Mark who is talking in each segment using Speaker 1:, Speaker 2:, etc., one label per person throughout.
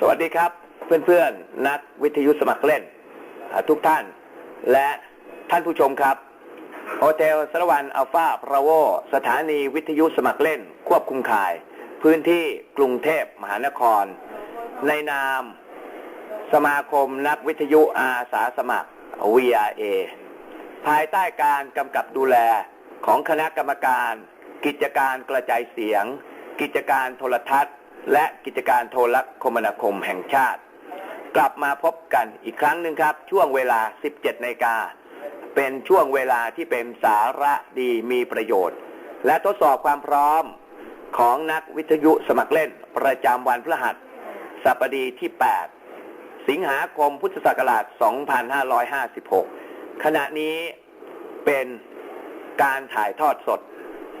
Speaker 1: สวัสดีครับ เพื่อนๆ นักวิทยุสมัครเล่น ทุกท่าน และท่านผู้ชมครับโฮเทลสารวันอัลฟาพราโวสถานีวิทยุสมัครเล่น ควบคุมข่าย พื้นที่กรุงเทพมหานคร ในนามสมาคมนักวิทยุอาสาสมัคร VRA ภายใต้การกำกับดูแลของคณะกรรมการ กิจการกระจายเสียง กิจการโทรทัศน์ และกิจการโทรคมนาคมแห่งชาติ กลับมาพบกันอีกครั้งหนึ่งครับ ช่วงเวลา 17นาฬิกาเป็นช่วงเวลาที่เป็นสาระดีมีประโยชน์ และทดสอบความพร้อมของนักวิทยุสมัครเล่นประจำวันพฤหัสสัปดีที่ 8 สิงหาคมพุทธศักราช 2556 ขณะนี้เป็นการถ่ายทอดสด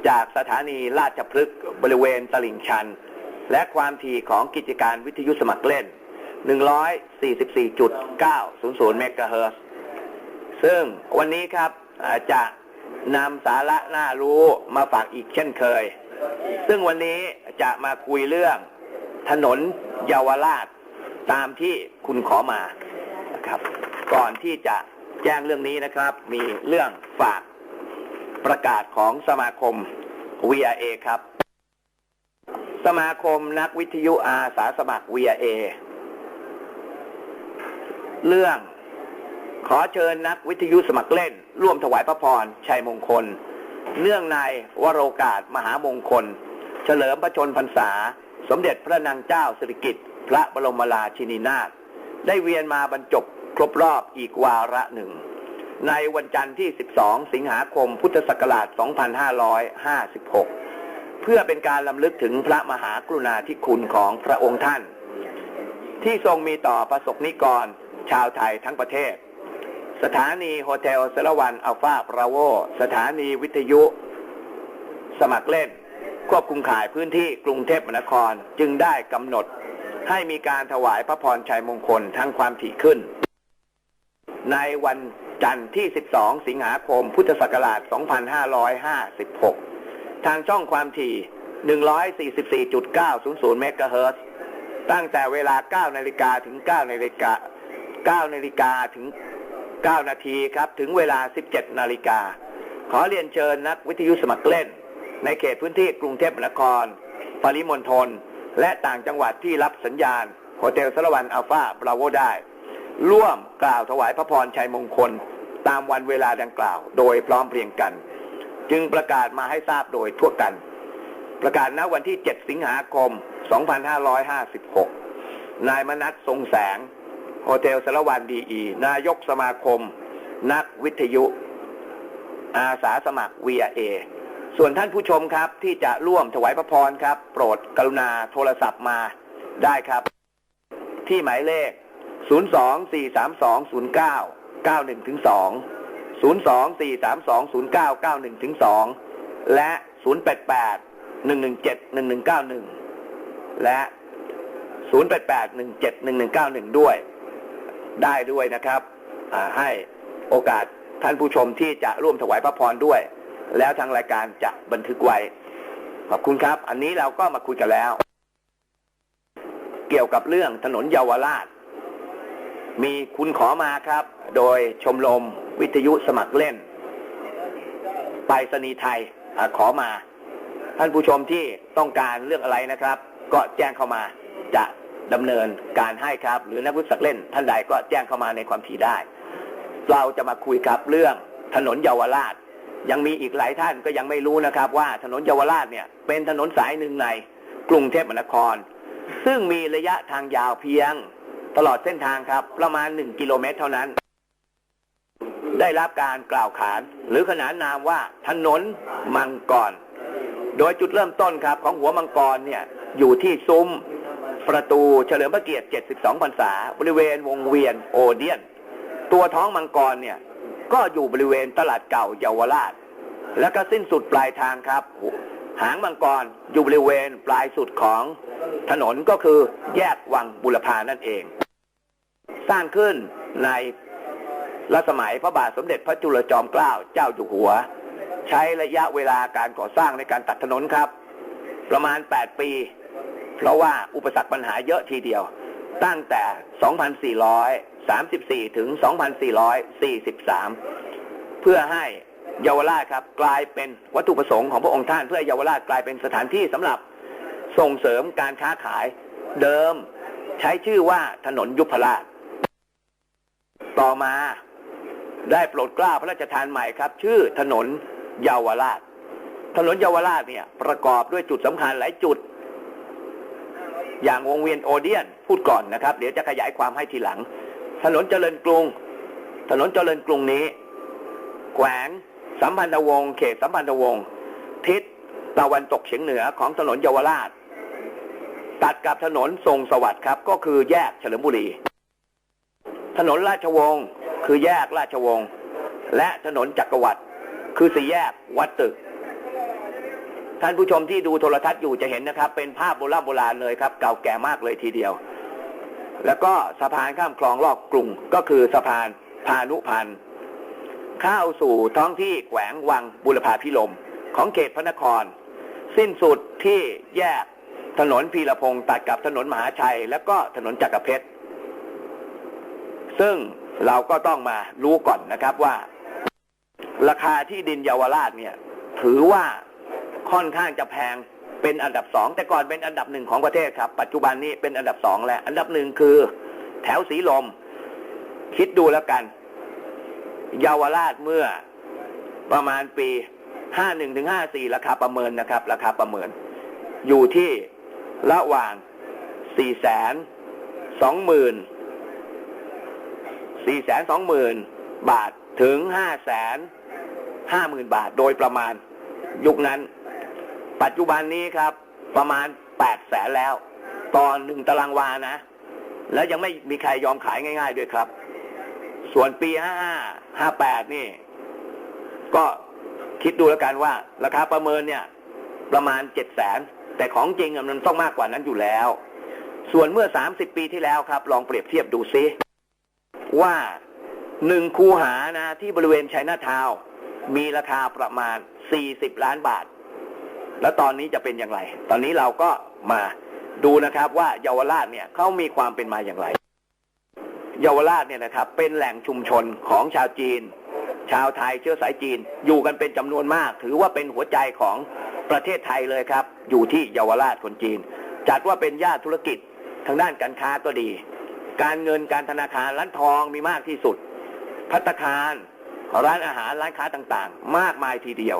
Speaker 1: จากสถานีราชพฤกษ์บริเวณตลิ่งชัน และความถี่ของกิจการวิทยุสมัครเล่น 144.900 เมกะเฮิรตซ์ซึ่งวันนี้ครับจะนำสาระน่ารู้มาฝากอีกเช่นเคย ซึ่งวันนี้จะมาคุยเรื่องถนนเยาวราชตามที่คุณขอมานะครับ ก่อนที่จะแจ้งเรื่องนี้นะครับ มีเรื่องฝากประกาศของสมาคม VRA ครับ สมาคมนักวิทยุอาสาสมัคร VRA เรื่องขอเชิญนักวิทยุสมัครเล่น ร่วมถวายพระพรชัยมงคล เนื่องในวโรกาสมหามงคล เฉลิมพระชนพรรษา สมเด็จพระนางเจ้าสิริกิติ์พระบรมราชินีนาถได้เวียนมาบรรจบครบรอบอีกวาระหนึ่ง ในวันจันทร์ที่ 12 สิงหาคมพุทธศักราช 2556 พื่อเป็นการลำลึกถึงพระมหากรุณาธิคุณของพระองค์ท่าน ที่ทรงมีต่อประสบนิกร ชาวไทยทั้งประเทศ สถานีโฮเทลสารวันอัลฟาบราโว สถานีวิทยุ สมัครเล่น ควบคุมขายพื้นที่กรุงเทพมหานครจึงได้กำหนดให้มีการถวายพระพรชัยมงคลทั้งความถี่ขึ้น ในวันจันทร์ที่ 12 สิงหาคม พุทธศักราช 2556 ทางช่องความถี่ 144.900 เมกะเฮิรตซ์ตั้งแต่เวลา 9 นาฬิกาถึง 9 นาฬิกา 9 นาฬิกาถึง 9 นาทีครับ ถึงเวลา 17 นาฬิกา ขอเรียนเชิญนักวิทยุสมัครเล่น ในเขตพื้นที่กรุงเทพมหานคร ปริมณฑล และต่างจังหวัดที่รับสัญญาณ โฮเทลสารวันอัลฟาบราโวได้ ร่วมกล่าวถวายพระพรชัยมงคล ตามวันเวลาดังกล่าว โดยพร้อมเพรียงกัน จึงประกาศมาให้ทราบโดยทั่วกัน ประกาศณวันที่ 7 สิงหาคม 2556 นายมนัสทรงแสง โฮเทลสารวันดีอี นายกสมาคม นักวิทยุ อาสาสมัคร VRA ส่วนท่านผู้ชมครับที่จะร่วมถวายพระพรครับ โปรดกรุณาโทรศัพท์มาได้ครับ ที่หมายเลข 024320991-2 024320991ถึง2และ 088 117 1191 และ 088 117 1191 ด้วย ได้ด้วยนะครับให้โอกาสท่านผู้ชมที่จะร่วมถวายพระพรด้วย แล้วทางรายการจะบันทึกไว้ ขอบคุณครับ อันนี้เราก็มาคุยกันแล้ว เกี่ยวกับเรื่องถนนเยาวราช มีคุณขอมาครับ โดยชมรม วิทยุสมัครเล่นไปรษณีไทยอขอมา ท่านผู้ชมที่ต้องการเรื่องอะไรนะครับ ก็แจ้งเข้ามาจะดำเนินการให้ครับ หรือนักวิทยาเล่น ท่านใดก็แจ้งเข้ามาในความถี่ได้ เราจะมาคุยครับเรื่องถนนเยาวราช ยังมีอีกหลายท่านก็ยังไม่รู้นะครับ ว่าถนนเยาวราชเนี่ยเป็นถนนสายหนึ่งในกรุงเทพมหานคร ซึ่งมีระยะทางยาวเพียงตลอดเส้นทางครับ ประมาณหนึ่งกิโลเมตรเท่านั้น ได้รับการกล่าวขาน หรือขนานนามว่าถนนมังกร โดยจุดเริ่มต้นครับของหัวมังกรเนี่ยอยู่ที่ซุ้มประตูเฉลิมพระเกียรติ 72 พรรษา บริเวณวงเวียนโอเดียน ตัวท้องมังกรเนี่ยก็อยู่บริเวณตลาดเก่าเยาวราช แล้วก็สิ้นสุดปลายทางครับ หางมังกรอยู่บริเวณปลายสุดของถนนก็คือแยกวังบุรพานั่นเอง สร้างขึ้นใน รัชสมัยพระบาทสมเด็จพระจุลจอมเกล้าเจ้าอยู่หัว ใช้ระยะเวลาการก่อสร้างในการตัดถนนครับ ประมาณ 8 ปี เพราะว่าอุปสรรคปัญหาเยอะทีเดียว ตั้งแต่ 2434 ถึง 2443 เพื่อให้เยาวราชครับกลายเป็นวัตถุประสงค์ของพระองค์ท่าน เพื่อเยาวราชกลายเป็นสถานที่สำหรับส่งเสริมการค้าขายเดิม ใช้ชื่อว่าถนนยุพราช ต่อมา ได้โปรดเกล้าพระราชทานใหม่ครับ ชื่อถนนเยาวราช ถนนเยาวราชเนี่ย ประกอบด้วยจุดสำคัญหลายจุด อย่างวงเวียนโอเดียนพูดก่อนนะครับ เดี๋ยวจะขยายความให้ทีหลัง ถนนเจริญกรุง ถนนเจริญกรุงนี้ แขวงสัมพันธวงศ์เขตสัมพันธวงศ์ทิศตะวันตกเฉียงเหนือของถนนเยาวราช ตัดกับถนนทรงสวัสดิ์ครับ ก็คือแยกเฉลิมบุรี ถนนราชวงศ์ คือแยกราชวงศ์และถนนจักรวรรดิคือสี่แยกวัดตึก ท่านผู้ชมที่ดูโทรทัศน์อยู่จะเห็นนะครับ เป็นภาพโบราณโบราณเลยครับ เก่าแก่มากเลยทีเดียว แล้วก็สะพานข้ามคลองรอบกรุงก็คือสะพานพานุพันธ์เข้าสู่ท้องที่แขวงวังบุรพาพิลมของเขตพระนคร สิ้นสุดที่แยกถนนพีรพงศ์ตัดกับถนนมหาชัย แล้วก็ถนนจักรเพชรซึ่ง เราก็ต้องมารู้ก่อนนะครับว่า ราคาที่ดินเยาวราชเนี่ย ถือว่าค่อนข้างจะแพงเป็นอันดับสองแต่ก่อนเป็นอันดับหนึ่งของประเทศครับ ปัจจุบันนี้เป็นอันดับสองแล้วอันดับหนึ่งคือ แถวสีลม คิดดูแล้วกัน เยาวราชเมื่อประมาณปีห้าหนึ่งถึงห้าสี่ราคาประเมินนะครับ ราคาประเมิน อยู่ที่ระหว่างสี่แสนสองหมื่น สี่แสนสองหมื่นบาทถึงห้าแสนห้าหมื่นบาทโดยประมาณยุคนั้น ปัจจุบันนี้ครับประมาณแปดแสนแล้วต่อหนึ่งตารางวานะ แล้วยังไม่มีใครยอมขายง่าย ๆ ด้วยครับ ส่วนปีห้าห้าแปดนี่ ก็คิดดูแล้วกันว่า ราคาประเมินเนี่ย ประมาณเจ็ดแสนแต่ของจริงมันต้องมากกว่านั้นอยู่แล้ว ส่วนเมื่อสามสิบปีที่แล้วครับ ลองเปรียบเทียบดูซิ ว่าหนึ่งคูหานะที่บริเวณชัยนาทาว มีราคาประมาณสี่สิบล้านบาท แล้วตอนนี้จะเป็นอย่างไร ตอนนี้เราก็มาดูนะครับว่าเยาวราชเนี่ยเขามีความเป็นมาอย่างไร เยาวราชเนี่ยนะครับเป็นแหล่งชุมชนของชาวจีน ชาวไทยเชื้อสายจีน อยู่กันเป็นจำนวนมาก ถือว่าเป็นหัวใจของประเทศไทยเลยครับ อยู่ที่เยาวราชคนจีน จัดว่าเป็นย่านธุรกิจทางด้านการค้าก็ดี การเงินการธนาคารร้านทองมีมากที่สุด พัตคารร้านอาหารร้านค้าต่างๆ มากมายทีเดียว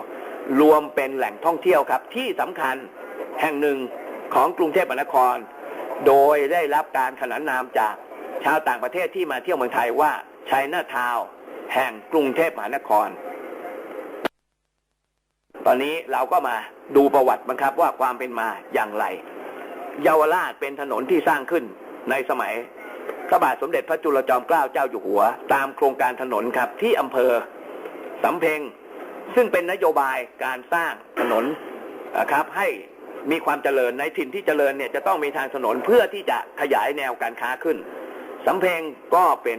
Speaker 1: รวมเป็นแหล่งท่องเที่ยวครับ ที่สำคัญแห่งหนึ่งของกรุงเทพมหานคร โดยได้รับการขนานนามจากชาวต่างประเทศที่มาเที่ยวเมืองไทยว่าไชน่าทาวแห่งกรุงเทพมหานคร ตอนนี้เราก็มาดูประวัติบังครับว่าความเป็นมาอย่างไร เยาวราชเป็นถนนที่สร้างขึ้นในสมัย พระบาทสมเด็จพระจุลจอมเกล้าเจ้าอยู่หัว ตามโครงการถนนครับที่อำเภอสำเพ็งซึ่งเป็นนโยบายการสร้างถนนนะครับให้มีความเจริญในถิ่นที่เจริญเนี่ยจะต้องมีทางถนนเพื่อที่จะขยายแนวการค้าขึ้นสำเพ็งก็เป็น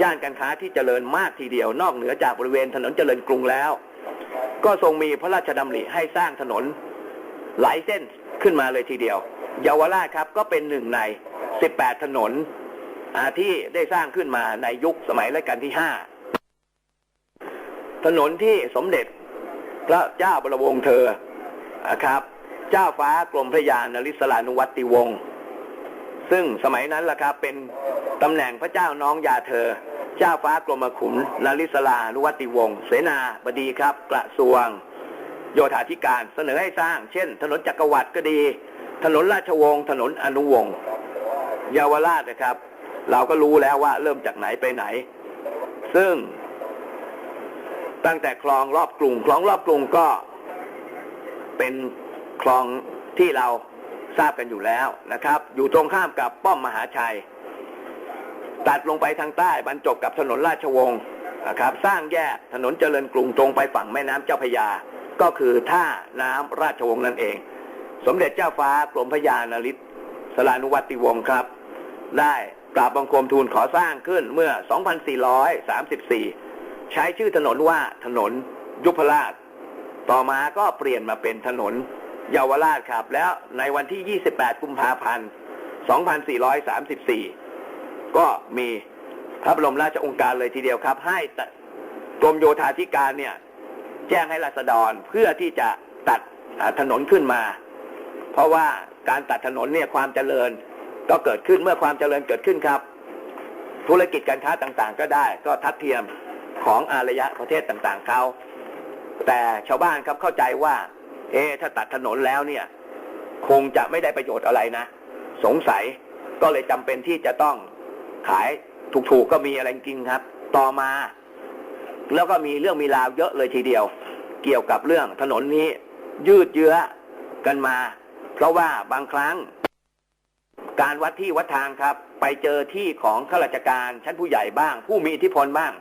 Speaker 1: ย่านการค้าที่เจริญมากทีเดียวนอกเหนือจากบริเวณถนนเจริญกรุงแล้ว ก็ทรงมีพระราชดำริให้สร้างถนนหลายเส้นขึ้นมาเลยทีเดียว เยาวราชครับก็เป็นหนึ่งใน 18 ถนน ที่ได้สร้างขึ้นมาในยุคสมัยรัชกาลที่5ถนนที่สมเด็จพระเจ้าบรมวงศ์เธอนะครับ เจ้าฟ้ากรมพระยานริศลานุวัติวงศ์ซึ่งสมัยนั้นล่ะครับเป็นตำแหน่งพระเจ้าน้องยาเธอ เจ้าฟ้ากรมขุนนริศลานุวัติวงศ์เสนาบดีครับกระทรวง โยธาธิการเสนอให้สร้าง เช่น ถนนจักรวรรดิก็ดี ถนนราชวงศ์ถนนอนุวงศ์เยาวราชนะครับ เราก็รู้แล้วว่าเริ่มจากไหนไปไหน ซึ่ง ตั้งแต่คลองรอบกรุงคลองรอบกรุงก็เป็นคลองที่เราทราบกันอยู่แล้วนะครับ อยู่ตรงข้ามกับป้อมมหาชัย ตัดลงไปทางใต้บรรจบกับถนนราชวงศ์นะครับ สร้างแยกถนนเจริญกรุงตรงไปฝั่งแม่น้ำเจ้าพยา ก็คือท่าน้ำราชวงศ์นั่นเอง สมเด็จเจ้าฟ้ากรมพระยานริศสลานุวัติวงศ์ครับ ได้ กราบบังคมทูลขอสร้างขึ้นเมื่อ 2434 ใช้ชื่อถนนว่าถนนยุพราช ต่อมาก็เปลี่ยนมาเป็นถนนเยาวราชครับ แล้วในวันที่ 28 กุมภาพันธ์ 2434 ก็มีพระบรมราชองค์การเลยทีเดียวครับ ให้ตกรมโยธาธิการเนี่ยแจ้งให้ราษฎรเพื่อที่จะตัดถนนขึ้นมา เพราะว่าการตัดถนนเนี่ยความเจริญ ก็เกิดขึ้นเมื่อความเจริญเกิดขึ้นครับ ธุรกิจการค้าต่างๆ ก็ได้ ก็ทัดเทียมของอารยะประเทศต่างๆเขาแต่ชาวบ้านครับเข้าใจว่า เอ๊ถ้าตัดถนนแล้วเนี่ย คงจะไม่ได้ประโยชน์อะไรนะ สงสัยก็เลยจำเป็นที่จะต้องขายถูกๆก็มีอะไรจริงครับ ต่อมา แล้วก็มีเรื่องมีราวเยอะเลยทีเดียว เกี่ยวกับเรื่องถนนนี้ยืดเยื้อกันมา เพราะว่าบางครั้ง การวัดที่วัดทางครับ ไปเจอที่ของข้าราชการชั้นผู้ใหญ่บ้าง ผู้มีอิทธิพลบ้าง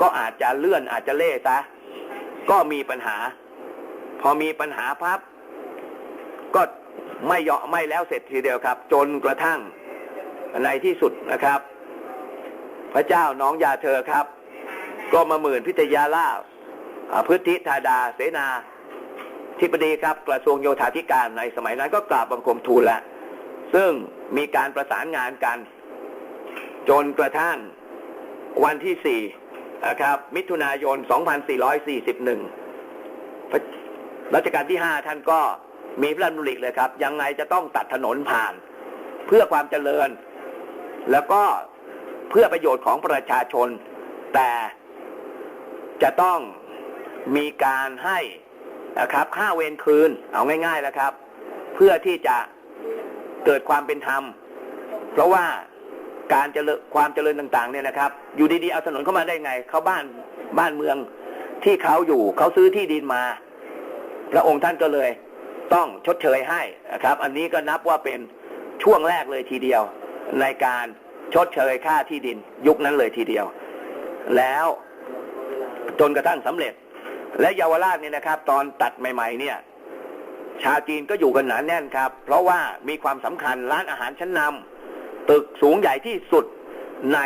Speaker 1: ก็อาจจะเลื่อนอาจจะเล่ซะก็มีปัญหา พอมีปัญหาพับ ก็ไม่เยอมไม่แล้วเสร็จทีเดียวครับ จนกระทั่งในที่สุดนะครับ พระเจ้าน้องยาเธอครับ ก็มาหมื่นพิทยาล่าพฤทธิธาดาเสนาธิบดีครับ กระทรวงโยธาธิการในสมัยนั้นก็กราบบังคมทูลแล้ว ซึ่งมีการประสานงานกัน จนกระทั่งวันที่สี่นะครับ มิถุนายน 2441ระรัชกาลที่ห้าท่านก็มีพระราชดำริเลยครับ ยังไงจะต้องตัดถนนผ่าน เพื่อความเจริญ แล้วก็เพื่อประโยชน์ของประชาชน แต่จะต้องมีการให้นะครับค่าเวรคืนเอาง่ายๆแล้วครับ เพื่อที่จะ เกิดความเป็นธรรม เพราะว่าการเจริญความเจริญต่าง ๆ เนี่ยนะครับ อยู่ดีๆเอาถนนเข้ามาได้ไง เขาบ้านบ้านเมืองที่เขาอยู่เขาซื้อที่ดินมา พระองค์ท่านก็เลยต้องชดเชยให้นะครับ อันนี้ก็นับว่าเป็นช่วงแรกเลยทีเดียว ในการชดเชยค่าที่ดิน ยุคนั้นเลยทีเดียว แล้วจนกระทั่งสำเร็จ และเยาวราชเนี่ยนะครับ ตอนตัดใหม่ ๆ เนี่ย ชาวจีนก็อยู่กันหนาแน่นครับ เพราะว่ามีความสำคัญร้านอาหารชั้นนำตึกสูงใหญ่ที่สุดใน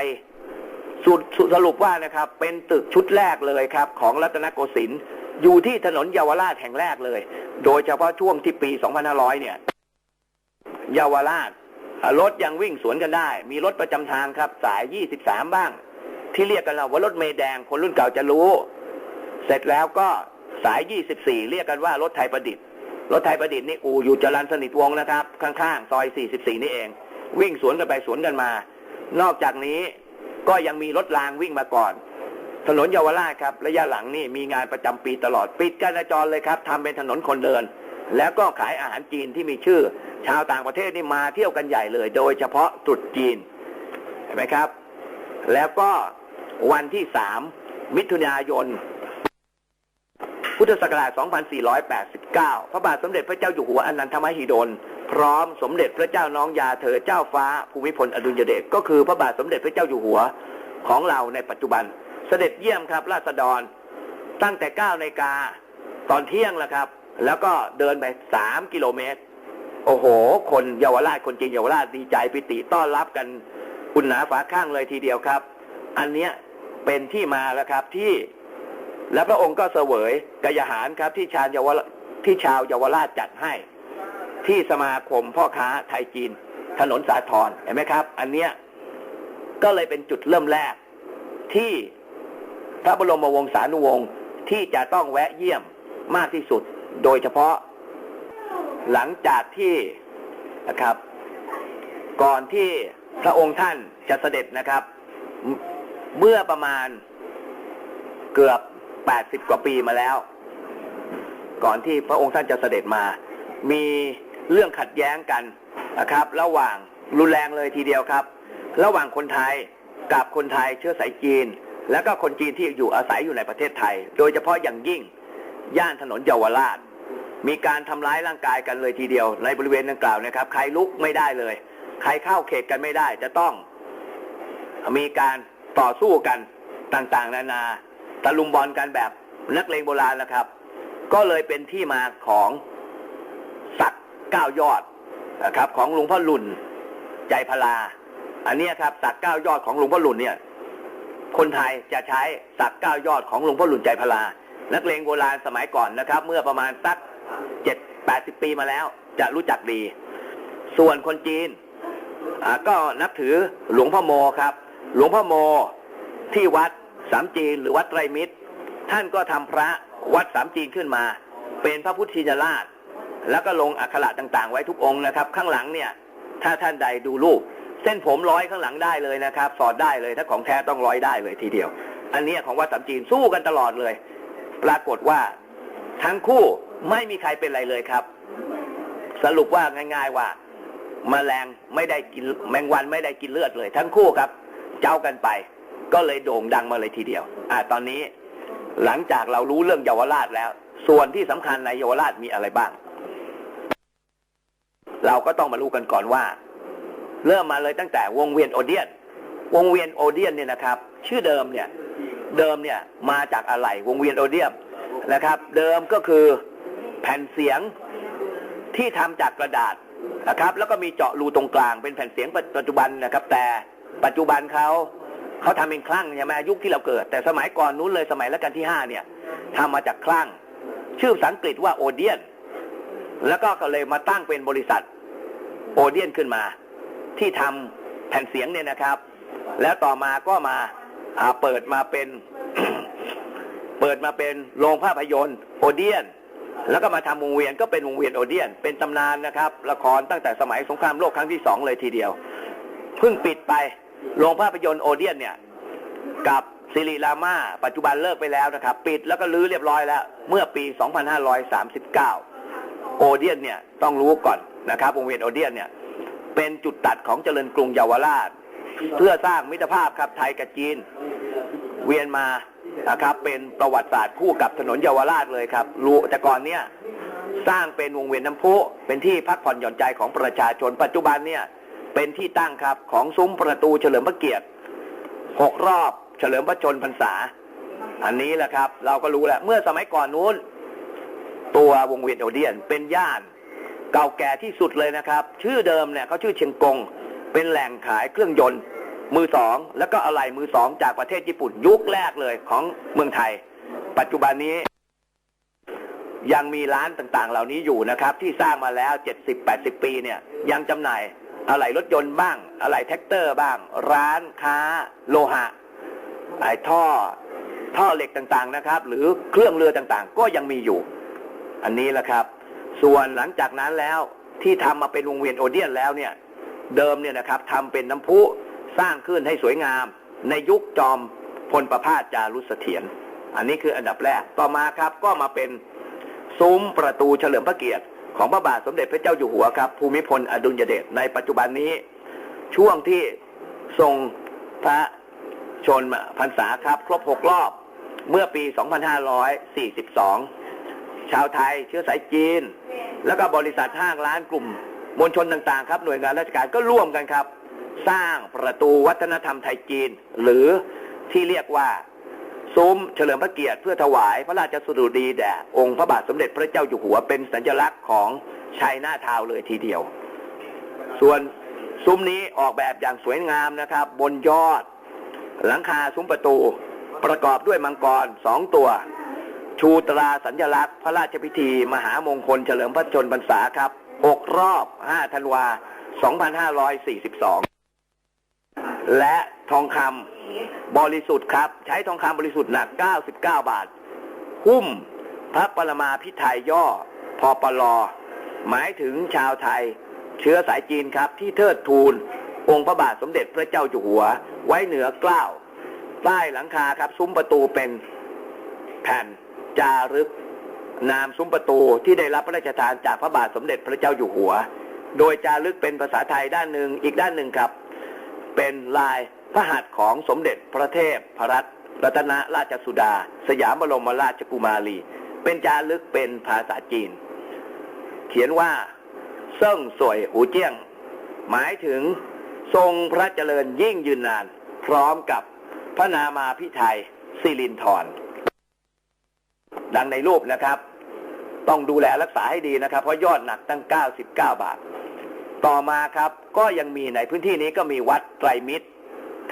Speaker 1: สุดสสรุปว่านะครับ เป็นตึกชุดแรกเลยครับ ของรัตนโกสินทร์อยู่ที่ถนนเยาวราชแห่งแรกเลย โดยเฉพาะช่วงที่ปี 2500 เนี่ย เยาวราชรถยังวิ่งสวนกันได้ มีรถประจำทางครับ สาย 23 บ้าง ที่เรียกกันเราว่ารถเมล์แดงคนรุ่นเก่าจะรู้ เสร็จแล้วก็สาย 24 เรียกกันว่ารถไทยประดิษฐ์ รถไทยประดิษฐ์นี่อู่อยู่จรันสนิทวงนะครับ ข้างๆ ซอย 44 นี่เอง วิ่งสวนกันไปสวนกันมา นอกจากนี้ก็ยังมีรถรางวิ่งมาก่อน ถนนเยาวราชครับ ระยะหลังนี่มีงานประจำปีตลอด ปิดการจราจรเลยครับทำเป็นถนนคนเดิน แล้วก็ขายอาหารจีนที่มีชื่อ ชาวต่างประเทศนี่มาเที่ยวกันใหญ่เลย โดยเฉพาะตรุษจีนเห็นไหมครับ แล้วก็วันที่สามมิถุนายน พุทธศักราช 2489 พระบาทสมเด็จพระเจ้าอยู่หัวอนันทมหิดล พร้อมสมเด็จพระเจ้าน้องยาเธอเจ้าฟ้าภูมิพลอดุลยเดชก็คือพระบาทสมเด็จพระเจ้าอยู่หัวของเราในปัจจุบัน เสด็จเยี่ยมครับราษฎร ตั้งแต่9นาฬิกาตอนเที่ยงแล้วครับ แล้วก็เดินไป 3 กิโลเมตร โอ้โห คนเยาวราชคนจีนเยาวราชดีใจปิติต้อนรับกันอุ่นหนาฝาข้างเลยทีเดียวครับ อันเนี้ยเป็นที่มาแล้วครับที่ และพระองค์ก็เสวยกยาหารครับที่ชาวเยาวราที่ชาวเยาวราชจัดให้ ที่สมาคมพ่อค้าไทยจีน ถนนสาทรเห็นไหมครับ อันเนี้ยก็เลยเป็นจุดเริ่มแรกที่พระบรมวงศานุวงศ์ที่จะต้องแวะเยี่ยมมากที่สุด โดยเฉพาะหลังจากที่นะครับ ก่อนที่พระองค์ท่านจะเสด็จนะครับ เมื่อประมาณเกือบ 80กว่าปีมาแล้ว ก่อนที่พระองค์ท่านจะเสด็จมา มีเรื่องขัดแย้งกันนะครับ ระหว่างรุนแรงเลยทีเดียวครับ ระหว่างคนไทยกับคนไทยเชื้อสายจีน และก็คนจีนที่อยู่อาศัยอยู่ในประเทศไทย โดยเฉพาะอย่างยิ่งย่านถนนเยาวราช มีการทำร้ายร่างกายกันเลยทีเดียว ในบริเวณดังกล่าวนะครับ ใครลุกไม่ได้เลย ใครเข้าเขตกันไม่ได้จะต้อง มีการต่อสู้กันต่างๆ นานา ตะลุมบอลกันแบบนักเลงโบราณนะครับ ก็เลยเป็นที่มาของสักเก้ายอดนะครับ ของหลวงพ่อหลุนใจพลา อันนี้ครับสักเก้ายอดของหลวงพ่อหลุนเนี่ย คนไทยจะใช้สักเก้ายอดของหลวงพ่อหลุนใจพลา นักเลงโบราณสมัยก่อนนะครับ เมื่อประมาณสักเจ็ดแปดสิบปีมาแล้ว จะรู้จักดี ส่วนคนจีนก็นับถือหลวงพ่อโมครับ หลวงพ่อโมที่วัด สามจีนหรือวัดไตรมิตร ท่านก็ทำพระวัดสามจีนขึ้นมา เป็นพระพุทธชินราช แล้วก็ลงอักขระต่างๆ ไว้ทุกองค์นะครับ ข้างหลังเนี่ย ถ้าท่านใดดูรูป เส้นผมร้อยข้างหลังได้เลยนะครับ สอดได้เลยถ้าของแท้ต้องร้อยได้เลยทีเดียว อันนี้ของวัดสามจีนสู้กันตลอดเลย ปรากฏว่าทั้งคู่ไม่มีใครเป็นไรเลยครับ สรุปว่าง่าย ๆว่าแมลงไม่ได้กินแมงวันไม่ได้กินเลือดเลย ทั้งคู่ครับ เจ้ากันไป ก็เลยโด่งดังมาเลยทีเดียว อ่า ตอนนี้หลังจากเรารู้เรื่องเยาวราชแล้ว ส่วนที่สำคัญในเยาวราชมีอะไรบ้าง เราก็ต้องมารู้กันก่อนว่า เริ่มมาเลยตั้งแต่วงเวียนโอเดียน วงเวียนโอเดียนเนี่ยนะครับ ชื่อเดิมเนี่ย เดิมเนี่ยมาจากอะไรวงเวียนโอเดียมนะครับ เดิมก็คือแผ่นเสียงที่ทำจากกระดาษนะครับ แล้วก็มีเจาะรูตรงกลางเป็นแผ่นเสียงปัจจุบันนะครับ แต่ปัจจุบันเขา เขาทำเป็นคลั่งใช่ไหมยุคที่เราเกิด แต่สมัยก่อนนู้นเลยสมัยรัชกาลที่ห้าเนี่ยทำมาจากคลั่ง ชื่อภาษาอังกฤษว่าโอเดียน แล้วก็ก็เลยมาตั้งเป็นบริษัทโอเดียนขึ้นมา ที่ทำแผ่นเสียงเนี่ยนะครับ แล้วต่อมาก็มาเปิดมาเป็น เปิดมาเป็นโรงภาพยนตร์โอเดียนแล้วก็มาทำวงเวียนก็เป็นวงเวียนโอเดียน เป็นตำนานนะครับ ละครตั้งแต่สมัยสงครามโลกครั้งที่สองเลยทีเดียว เพิ่งปิดไป โรงภาพยนตร์โอเดียนเนี่ย กับซิริรามาปัจจุบันเลิกไปแล้วนะครับ ปิดแล้วก็รื้อเรียบร้อยแล้ว เมื่อปี 2539 โอเดียนเนี่ยต้องรู้ก่อนนะครับวงเวียนโอเดียนเนี่ย เป็นจุดตัดของเจริญกรุงเยาวราช เพื่อสร้างมิตรภาพครับไทยกับจีน เวียนมานะครับ เป็นประวัติศาสตร์คู่กับถนนเยาวราชเลยครับรู้แต่ก่อนเนี่ยสร้างเป็นวงเวียนน้ำพุเป็นที่พักผ่อนหย่อนใจของประชาชน ปัจจุบันเนี่ย เป็นที่ตั้งครับของซุ้มประตูเฉลิมพระเกียรติหกรอบเฉลิมพระชนพรรษา อันนี้แหละครับ เราก็รู้แล้วเมื่อสมัยก่อนนู้น ตัววงเวียนโอเดียนเป็นย่านเก่าแก่ที่สุดเลยนะครับ ชื่อเดิมเนี่ยเขาชื่อเชียงกง เป็นแหล่งขายเครื่องยนต์ มือสอง แล้วก็อะไหล่มือสองจากประเทศญี่ปุ่นยุคแรกเลยของเมืองไทย ปัจจุบันนี้ ยังมีร้านต่างๆ เหล่านี้อยู่นะครับ ที่สร้างมาแล้ว70-80ปีเนี่ยยังจำหน่าย อะไหล่รถยนต์บ้าง อะไหล่แท็กเตอร์บ้าง ร้านค้า โลหะไอ้ท่อท่อเหล็กต่างๆนะครับ หรือเครื่องเรือต่างๆ ก็ยังมีอยู่ อันนี้แหละครับ ส่วนหลังจากนั้นแล้วที่ทำมาเป็นวงเวียนโอเดียนแล้วเนี่ย เดิมเนี่ยนะครับทำเป็นน้ำพุสร้างขึ้นให้สวยงาม ในยุคจอมพลประภาสจารุเสถียรอันนี้คืออันดับแรกต่อมาครับก็มาเป็นซุ้มประตูเฉลิมพระเกียรติ ของพระบาทสมเด็จพระเจ้าอยู่หัวครับ ภูมิพลอดุลยเดชในปัจจุบันนี้ ช่วงที่ทรงพระชนพรรษาครับ ครบหกรอบเมื่อปี 2542 ชาวไทยเชื้อสายจีน แล้วก็บริษัทห้างร้านกลุ่มมวลชนต่างๆ ครับหน่วยงานราชการก็ร่วมกันครับ สร้างประตูวัฒนธรรมไทยจีน หรือที่เรียกว่า ซุ้มเฉลิมพระเกียรติเพื่อถวายพระราชสดุดีแด่องค์พระบาทสมเด็จพระเจ้าอยู่หัวเป็นสัญลักษณ์ของชัยนาทาวเลยทีเดียว ส่วนซุ้มนี้ออกแบบอย่างสวยงามนะครับ บนยอด หลังคาซุ้มประตู ประกอบด้วยมังกรสองตัว ชูตราสัญลักษณ์ พระราชพิธี มหามงคลเฉลิมพระชนพรรษาครับ6รอบ5ธันวา2542และทองคำ บริสุทธิ์ครับ ใช้ทองคำบริสุทธิ์หนัก 99 บาท หุ้มพระปรมาพิไทยย่อพอปลอ หมายถึงชาวไทย เชื้อสายจีนครับ ที่เทิดทูน องค์พระบาทสมเด็จพระเจ้าอยู่หัว ไว้เหนือเกล้าวใต้หลังคาครับ ซุ้มประตูเป็นแผ่นจารึก นามซุ้มประตูที่ได้รับพระราชทานจากพระบาทสมเด็จพระเจ้าอยู่หัว โดยจารึกเป็นภาษาไทยด้านหนึ่งอีกด้านหนึ่งครับ เป็นลาย พระหัตถ์ของสมเด็จพระเทพพรัตนรัตนราชสุดา สยามบรมราชกุมารี เป็นจารึกเป็นภาษาจีน เขียนว่าเซิ่งสวยหูเจี้ยง หมายถึงทรงพระเจริญยิ่งยืนนาน พร้อมกับพระนามาพิไทยสิรินทรดังในรูปนะครับ ต้องดูแลรักษาให้ดีนะครับ เพราะยอดหนักตั้ง 99 บาท ต่อมาครับก็ยังมีในพื้นที่นี้ก็มีวัดไตรมิตร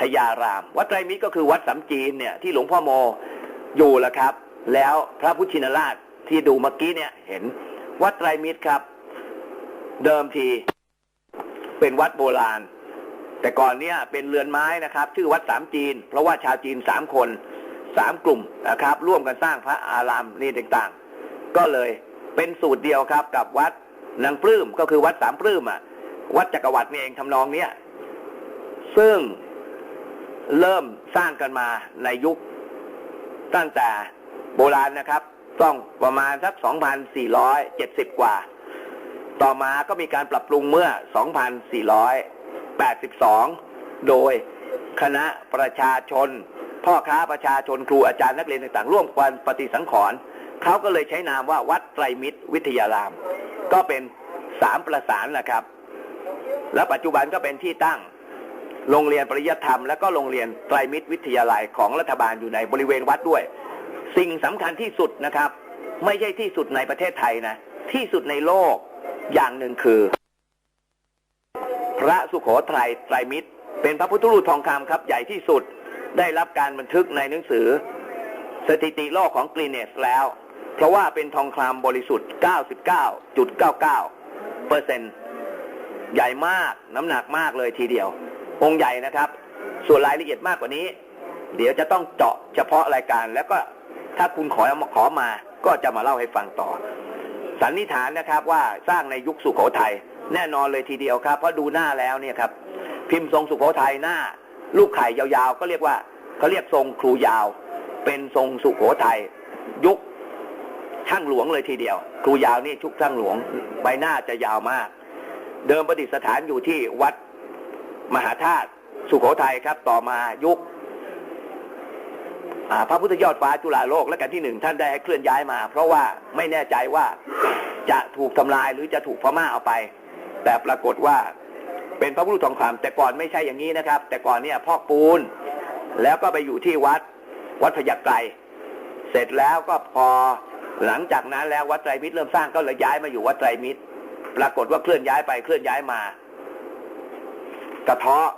Speaker 1: ทยาราม วัดไตรมิตรก็คือวัดสำจีนเนี่ยที่หลวงพ่อโมอยู่แหละครับ แล้วพระพุทธชินราชที่ดูเมื่อกี้เนี่ยเห็นวัดไตรมิตรครับ เดิมทีเป็นวัดโบราณ แต่ก่อนเนี่ยเป็นเรือนไม้นะครับ ชื่อวัดสามจีน เพราะว่าชาวจีนสามคนสามกลุ่มนะครับ ร่วมกันสร้างพระอารามนี่ต่างๆ ก็เลยเป็นสูตรเดียวครับ กับวัดนางปลื้มก็คือวัดสามปลื้มอะวัดจักรวรรดิเองทำนองเนี้ยซึ่ง เริ่มสร้างกันมาในยุคตั้งแต่โบราณนะครับ ต้องประมาณสัก 2,470 กว่า ต่อมาก็มีการปรับปรุงเมื่อ 2,482 โดยคณะประชาชน พ่อค้าประชาชนครูอาจารย์นักเรียนต่างๆ ร่วมกันปฏิสังขรณ์เขาก็เลยใช้นามว่าวัดไตรมิตรวิทยาราม ก็เป็นสามประสานนะครับ และปัจจุบันก็เป็นที่ตั้ง โรงเรียนปริยธรรม และก็โรงเรียนไตรมิตรวิทยาลัยของรัฐบาลอยู่ในบริเวณวัดด้วย สิ่งสำคัญที่สุดนะครับ ไม่ใช่ที่สุดในประเทศไทยนะ ที่สุดในโลกอย่างหนึ่งคือ พระสุโขทัยไตรมิตร เป็นพระพุทธรูปทองคำครับใหญ่ที่สุดได้รับการบันทึกในหนังสือ สถิติโลกของกรีเนสแล้ว เพราะว่าเป็นทองคำบริสุทธิ์ 99.99เปอร์เซ็นต์ใหญ่มากน้ำหนักมากเลยทีเดียว องค์ใหญ่นะครับ ส่วนรายละเอียดมากกว่านี้ เดี๋ยวจะต้องเจาะเฉพาะรายการแล้วก็ถ้าคุณขอขอมาก็จะมาเล่าให้ฟังต่อ สันนิษฐานนะครับว่าสร้างในยุคสุโขทัยแน่นอนเลยทีเดียวครับ เพราะดูหน้าแล้วเนี่ยครับ พิมพ์ทรงสุโขทัยหน้าลูกไข่ยาวๆ ก็เรียกว่าเขาเรียกทรงครูยาว เป็นทรงสุโขทัยยุคช่างหลวงเลยทีเดียว ครูยาวนี่ชุกช่างหลวงใบหน้าจะยาวมาก เดิมประดิษฐานอยู่ที่วัด มหาธาตุสุโขทัยครับ ต่อมายุคพระพุทธยอดฟ้าจุฬาโลกและกันที่หนึ่งท่านได้เคลื่อนย้ายมา เพราะว่าไม่แน่ใจว่าจะถูกทำลายหรือจะถูกพม่าเอาไป แต่ปรากฏว่าเป็นพระพุทธทองคำแต่ก่อนไม่ใช่อย่างนี้นะครับ แต่ก่อนเนี่ยพอกปูน แล้วก็ไปอยู่ที่วัดวัดพยัคฆ์ไกรเสร็จแล้วก็พอหลังจากนั้นแล้ววัดไตรมิตรเริ่มสร้างก็เลยย้ายมาอยู่วัดไตรมิตร ปรากฏว่าเคลื่อนย้ายไปเคลื่อนย้ายมา กระเทาะ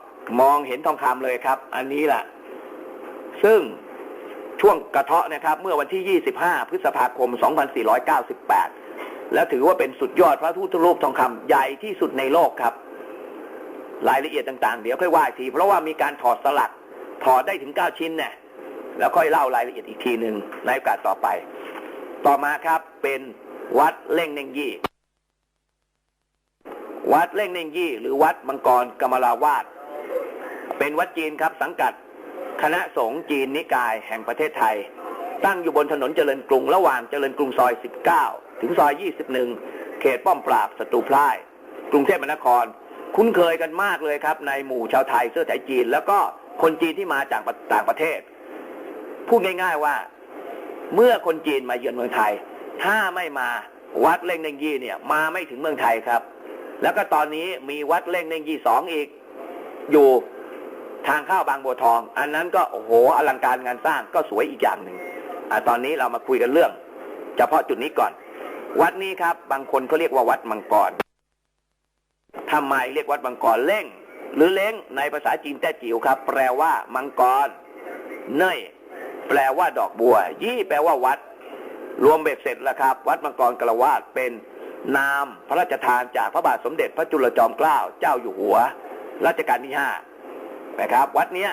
Speaker 1: มองเห็นทองคำเลยครับ อันนี้แหละซึ่งช่วงกระเทาะนะครับ เมื่อวันที่ 25 พฤษภาคม 2498 แล้วถือว่าเป็นสุดยอดพระพุทธรูปทองคำใหญ่ที่สุดในโลกครับ รายละเอียดต่างๆ เดี๋ยวค่อยว่าที เพราะว่ามีการถอดสลักถอดได้ถึง 9 ชิ้นเนี่ยแล้วค่อยเล่ารายละเอียดอีกทีหนึ่งในโอกาสต่อไป ต่อมาครับเป็นวัดเล่งเน่งยี่ วัดเล่งเน่งยี่ หรือวัดมังกรกมราวาสเป็นวัดจีนครับสังกัดคณะสงฆ์จีนนิกายแห่งประเทศไทย ตั้งอยู่บนถนนเจริญกรุงระหว่างเจริญกรุงซอย 19 ถึงซอย 21 เขตป้อมปราบศัตรูพล่าย กรุงเทพมหานคร คุ้นเคยกันมากเลยครับ ในหมู่ชาวไทยเสื้อสายจีน แล้วก็คนจีนที่มาจากต่างประเทศ พูดง่าย ๆว่า เมื่อคนจีนมาเยือนเมืองไทย ถ้าไม่มาวัดเล่งเน่งยี่เนี่ย มาไม่ถึงเมืองไทยครับ แล้วก็ตอนนี้มีวัดเล่งเน่งยี่สองอีก อยู่ทางเข้าบางบัวทอง อันนั้นก็โอ้โหอลังการงานสร้างก็สวยอีกอย่างหนึ่งอตอนนี้เรามาคุยกันเรื่อง เฉพาะจุดนี้ก่อน วัดนี้ครับ บางคนเขาเรียกว่าวัดมังกรทำไมเรียกวัดมังกรเล่ง หรือเล้งในภาษาจีนแต้จิ๋วครับ แปลว่ามังกร เน่ยแปลว่าดอกบัว ยี่แปลว่าวัด รวมเบ็ดเสร็จแล้วครับ วัดมังกรกระวาดเป็น นามพระราชทานจากพระบาทสมเด็จพระจุลจอมเกล้าเจ้าอยู่หัว รัชกาลที่ห้านะครับ วัดเนี้ย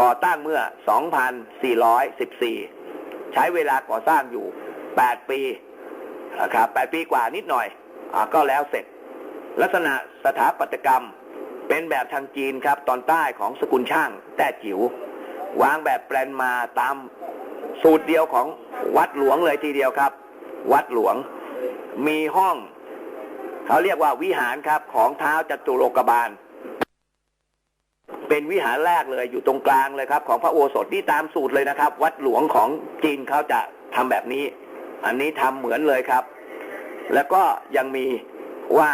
Speaker 1: ก่อตั้งเมื่อ 2414 ใช้เวลาก่อสร้างอยู่ 8 ปีนะครับ8ปีกว่านิดหน่อยอก็แล้วเสร็จ ลักษณะสถาปัตยกรรมเป็นแบบทางจีนครับ ตอนใต้ของสกุลช่างแต้จิ๋ว วางแบบแปลนมาตามสูตรเดียวของวัดหลวงเลยทีเดียวครับ วัดหลวง มีห้องเขาเรียกว่าวิหารครับ ของเท้าจตุโลกบาล เป็นวิหารแรกเลยอยู่ตรงกลางเลยครับ ของพระโอสถนี่ตามสูตรเลยนะครับ วัดหลวงของจีนเขาจะทำแบบนี้ อันนี้ทำเหมือนเลยครับ แล้วก็ยังมีว่า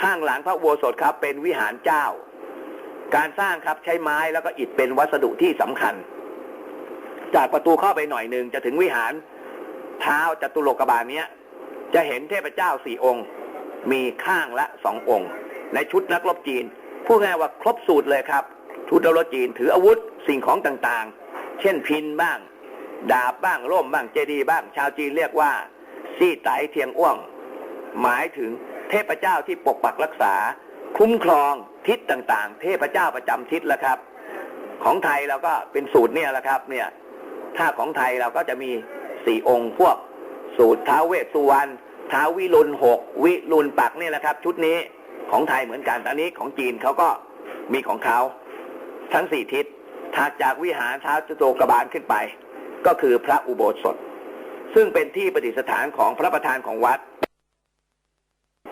Speaker 1: ข้างหลังพระโบสถครับเป็นวิหารเจ้า การสร้างครับใช้ไม้แล้วก็อิฐเป็นวัสดุที่สำคัญ จากประตูเข้าไปหน่อยหนึ่งจะถึงวิหารเท้าจตุโลกบาลเนี้ย จะเห็นเทพเจ้าสี่องค์ มีข้างละสององค์ ในชุดนักรบจีนพูดง่ายว่าครบสูตรเลยครับ ชุดนักรบจีนถืออาวุธสิ่งของต่างๆ เช่นพินบ้าง ดาบบ้างร่มบ้างเจดียบ้าง ชาวจีนเรียกว่าซี่ไตเทียงอ้วง หมายถึงเทพเจ้าที่ปกปักรักษา คุ้มครองทิศต่างๆ เทพเจ้าประจำทิศแล้วครับ ของไทยเราก็เป็นสูตรเนี่ยแหละครับ เนี่ย ถ้าของไทยเราก็จะมีสี่องค์พวก สูตรท้าวเวสสุวรรณท้าววิรุณหกวิรุณปักเนี่ยแหละครับ ชุดนี้ของไทยเหมือนกันอันนี้ของจีนเขาก็มีของเขาทั้งสี่ทิศถัดจากวิหารเท้าจโตกบาลขึ้นไป ก็คือพระอุโบสถ ซึ่งเป็นที่ประดิษฐานของพระประธานของวัด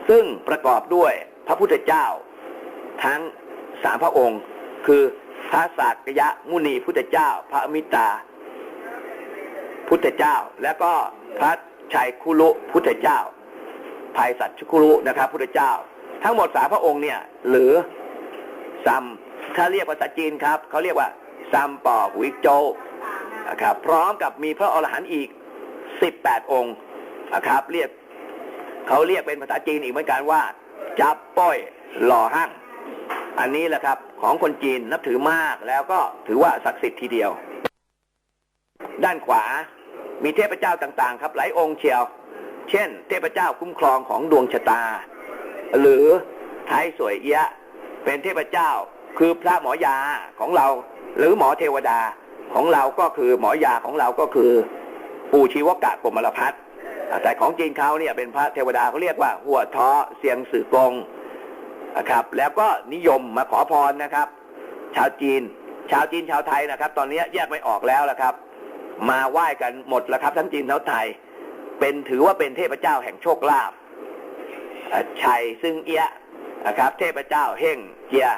Speaker 1: ซึ่งประกอบด้วยพระพุทธเจ้า ทั้งสามพระองค์ คือพระสากยะมุนีพุทธเจ้า พระมิตา พุทธเจ้า และก็พระ ชัยคุลุพุทธเจ้าภัยสัตว์คุลุนะครับพุทธเจ้า ทั้งหมดสามพระองค์เนี่ย หรือซัมถ้าเรียกภาษาจีนครับเขาเรียกว่าซัมปอหุยโจนะครับพร้อมกับมีพระอรหันต์อีกสิบแปดองค์นะครับเรียกเขาเรียกเป็นภาษาจีนอีกเหมือนกันว่าจับป้อยหล่อหั่งอันนี้แหละครับของคนจีนนับถือมากแล้วก็ถือว่าศักดิ์สิทธิ์ทีเดียว ด้านขวา มีเทพเจ้าต่างๆ ครับหลายองค์เชียว เช่น เทพเจ้าคุ้มครองของดวงชะตา หรือไทยสวยเอียะเป็นเทพเจ้าคือพระหมอยาของเรา หรือหมอเทวดาของเราก็คือหมอยาของเราก็คือ ปู่ชีวกะกรมลพัฒน์แต่ของจีนเขาเนี่ยเป็นพระเทวดาเขาเรียกว่า หัวท้อเสียงสื่อกงนะครับ แล้วก็นิยมมาขอพรนะครับ ชาวจีน ชาวจีนชาวไทยนะครับ ตอนนี้แยกไม่ออกแล้วละครับ มาไหว้กันหมดแล้วครับทั้งจีนทั้งไทย เป็นถือว่าเป็นเทพเจ้าแห่งโชคลาภชัยซึ่งเอียะนะครับ เทพเจ้าเฮงเจีย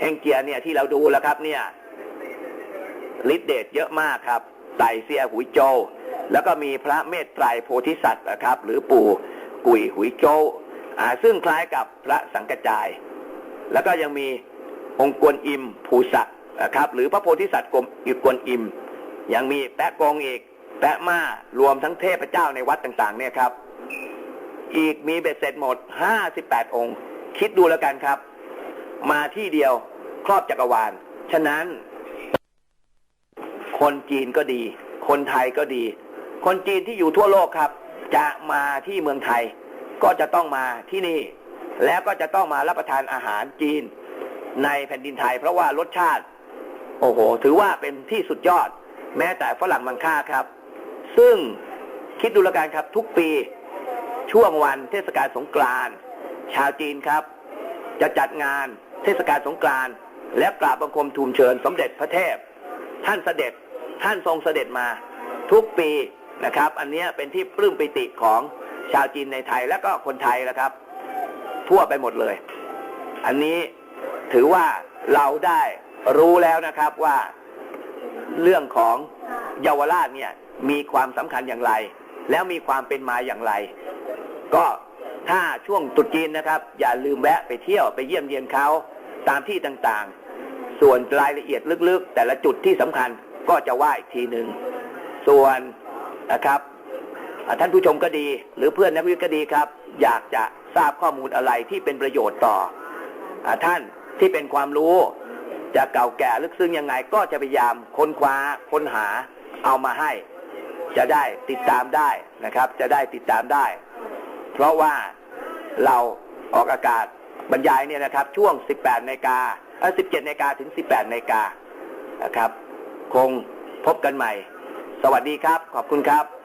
Speaker 1: เฮงเจียเนี่ยที่เราดูแล้วครับ เนี่ยฤทธิเดชเยอะมากครับไตเสียหุยโจ แล้วก็มีพระเมตไตรโพธิสัตว์นะครับ หรือปู่กุยหุยโจอ่าซึ่งคล้ายกับพระสังกจาย แล้วก็ยังมีองค์กวนอิมภูสักนะครับ หรือพระโพธิสัตว์กรมอีกกวนอิม ยังมีแปะกงอีก แปะมารวมทั้งเทพเจ้าในวัดต่างๆ เนี่ยครับ อีกมีเบ็ดเสร็จหมด58องค์ คิดดูแล้วกันครับ มาที่เดียวครอบจักรวาล ฉะนั้น คนจีนก็ดี คนไทยก็ดี คนจีนที่อยู่ทั่วโลกครับ จะมาที่เมืองไทย ก็จะต้องมาที่นี่ แล้วก็จะต้องมารับประทานอาหารจีนในแผ่นดินไทย เพราะว่ารสชาติ โอ้โห ถือว่าเป็นที่สุดยอด แม้แต่ฝรั่งมังค่าครับ ซึ่งคิดดูแล้วกันครับทุกปีช่วงวันเทศกาลสงกรานต์ชาวจีนครับ จะจัดงานเทศกาลสงกรานต์และกราบบังคมทูลเชิญสมเด็จพระเทพ ท่านเสด็จท่านทรงเสด็จมาทุกปีนะครับ อันนี้เป็นที่ปลื้มปิติของชาวจีนในไทยและก็คนไทยนะครับ ทั่วไปหมดเลย อันนี้ถือว่าเราได้รู้แล้วนะครับว่า เรื่องของเยาวราชเนี่ยมีความสำคัญอย่างไร แล้วมีความเป็นมาอย่างไร ก็ถ้าช่วงตรุษจีนนะครับ อย่าลืมแวะไปเที่ยวไปเยี่ยมเยียนเขาตามที่ต่างๆ ส่วนรายละเอียดลึกๆ แต่ละจุดที่สำคัญก็จะว่าอีกทีหนึ่งส่วนนะครับอ่าท่านผู้ชมก็ดี หรือเพื่อนนักวิทย์ก็ดีครับ อยากจะทราบข้อมูลอะไรที่เป็นประโยชน์ต่ออาท่านที่เป็นความรู้ จะเก่าแก่ลึกซึ้งยังไงก็จะพยายามค้นคว้าค้นหาเอามาให้ จะได้ติดตามได้นะครับ จะได้ติดตามได้ เพราะว่าเราออกอากาศบรรยายเนี่ยนะครับ ช่วง 18นาฬิกาเอ่อ17นาฬิกาถึง 18นาฬิกานะครับ คงพบกันใหม่ สวัสดีครับ ขอบคุณครับ